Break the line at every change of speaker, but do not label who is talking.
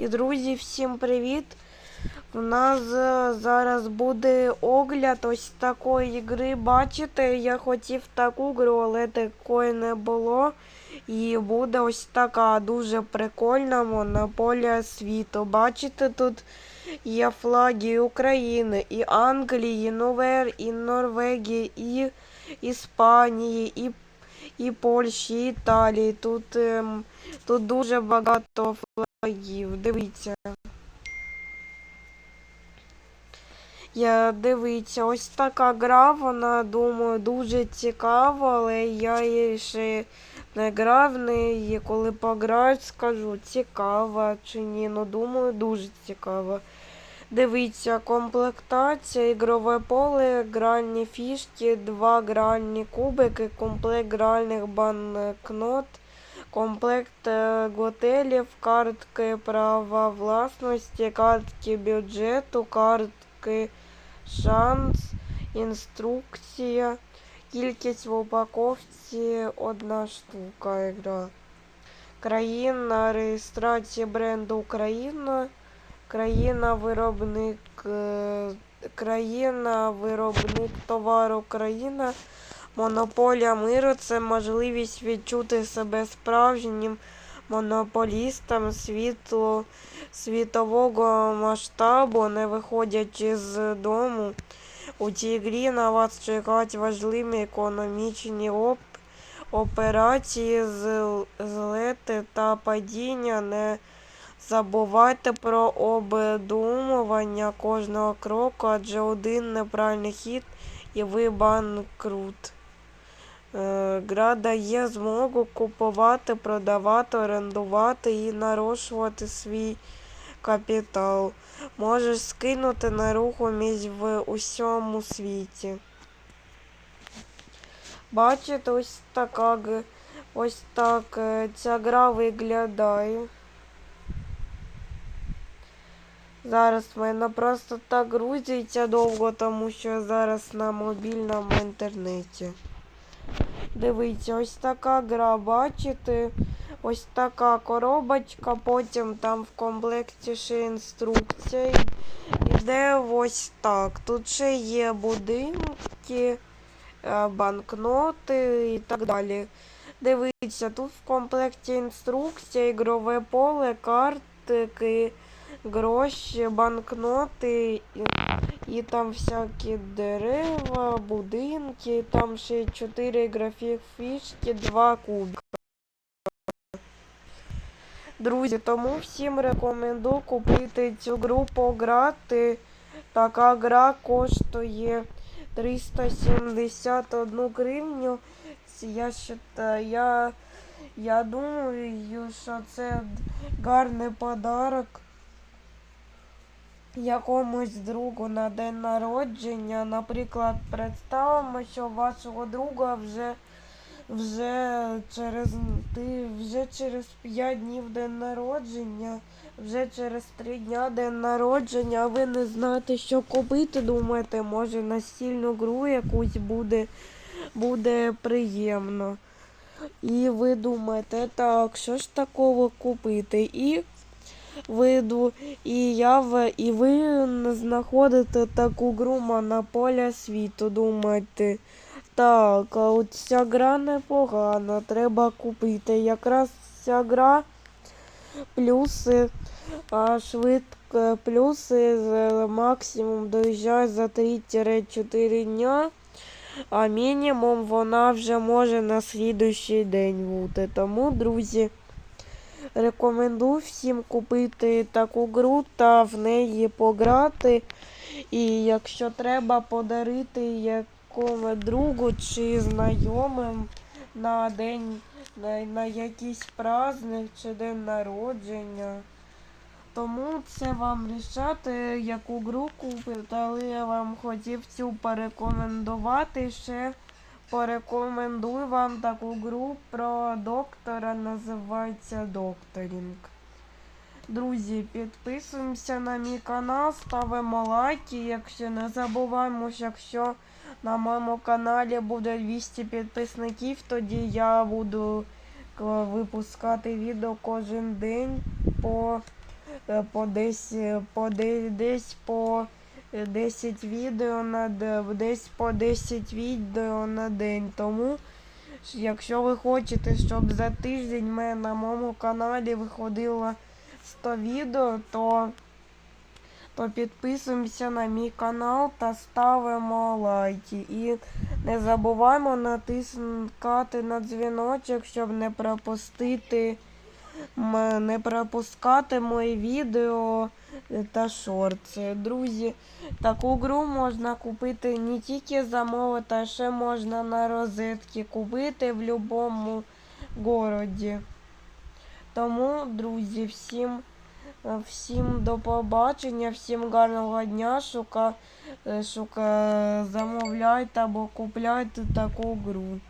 І друзі, всім привіт! У нас е, зараз буде огляд ось такої гри. Бачите, я хотів таку гру, але такої не було. І буде ось така дуже прикольна монополія світу. Бачите, тут є флаги України, і Англії, і Новер, і Норвегії, і Іспанії, і, і Польщі, і Італії. Тут, ем, тут дуже багато флагів. Дивіться. Я дивіться, ось така гра, вона думаю, дуже цікава, але я її ще не грав в неї. Коли пограю, скажу, цікава чи ні. Ну думаю, дуже цікава. Дивіться, комплектація, ігрове поле, гральні фішки, два гральні кубики, комплект гральних банкнот, комплект е, готелів, картки права власності, картки бюджету, картки шанс, інструкція, кількість в упаковці одна штука ігра. Країна реєстрації бренду Україна. Країна виробник е, країна виробник товару країна. Монополія миру це можливість відчути себе справжнім монополістом світло, світового масштабу, не виходячи з дому. У цій грі на вас чекають важливі економічні оп операції, злети та падіння. Не забувайте про обдумування кожного кроку, адже один неправильний хід і ви банкрут. Е, Гра дає змогу купувати, продавати, орендувати і нарощувати свій капітал. Можеш скинути нерухомість в усьому світі. Бачите, ось така ось так е, ця гра виглядає. Зараз в мене просто так грузиться довго, тому що зараз на мобільному інтернеті. Дивіться, ось така гра, бачите? Ось така коробочка, потім там в комплекті ще інструкція. Іде ось так. Тут ще є будинки, е, банкноти і так далі. Дивіться, тут в комплекті інструкція, ігрове поле, картки, гроші, банкноти. І- там всякі дерева, будинки, там ще 4 графік фішки, 2 кубика. Друзі, тому всім рекомендую купити цю гру пограти. Така гра коштує 371 гривню. Я я, я думаю, що це гарний подарок якомусь другу на день народження. Наприклад, представимо, що вашого друга вже вже через ти вже через 5 днів день народження, вже через 3 дня день народження, а ви не знаєте, що купити, думаєте, може настільну гру якусь буде, буде приємно. І ви думаєте, так, що ж такого купити? І ви ду- і я в і ви знаходите таку гру монополія світу. Думаєте, так, а от ця гра непогана, треба купити. Якраз ця гра плюси а, швидко плюси максимум доїжджає за 3-4 дня. А мінімум вона вже може на слідуючий день бути. Тому, друзі. Рекомендую всім купити таку гру та в неї пограти. І якщо треба подарити якому другу чи знайомим на день, на, на якийсь праздник чи день народження. Тому це вам рішати, яку гру купити, але я вам хотів цю порекомендувати ще. Порекомендую вам таку гру про доктора, називається Докторінг. Друзі, підписуємося на мій канал, ставимо лайки. Якщо не забуваємо, що якщо на моєму каналі буде 200 підписників, тоді я буду е, випускати відео кожен день по е, по десь е, по десь по 10 відео на десь по 10 відео на день. Тому якщо ви хочете, щоб за тиждень мене на моєму каналі виходило 100 відео, то то підписуємося на мій канал та ставимо лайки. І не забуваємо натискати на дзвіночок, щоб не пропустити не пропускати мої відео е, та шорти. Друзі, таку гру можна купити не тільки замовити, а ще можна на розетки купити в будь-якому городі. Тому, друзі, всім, всім до побачення, всім гарного дня. Шука, е, шука, замовляйте або купляйте таку гру.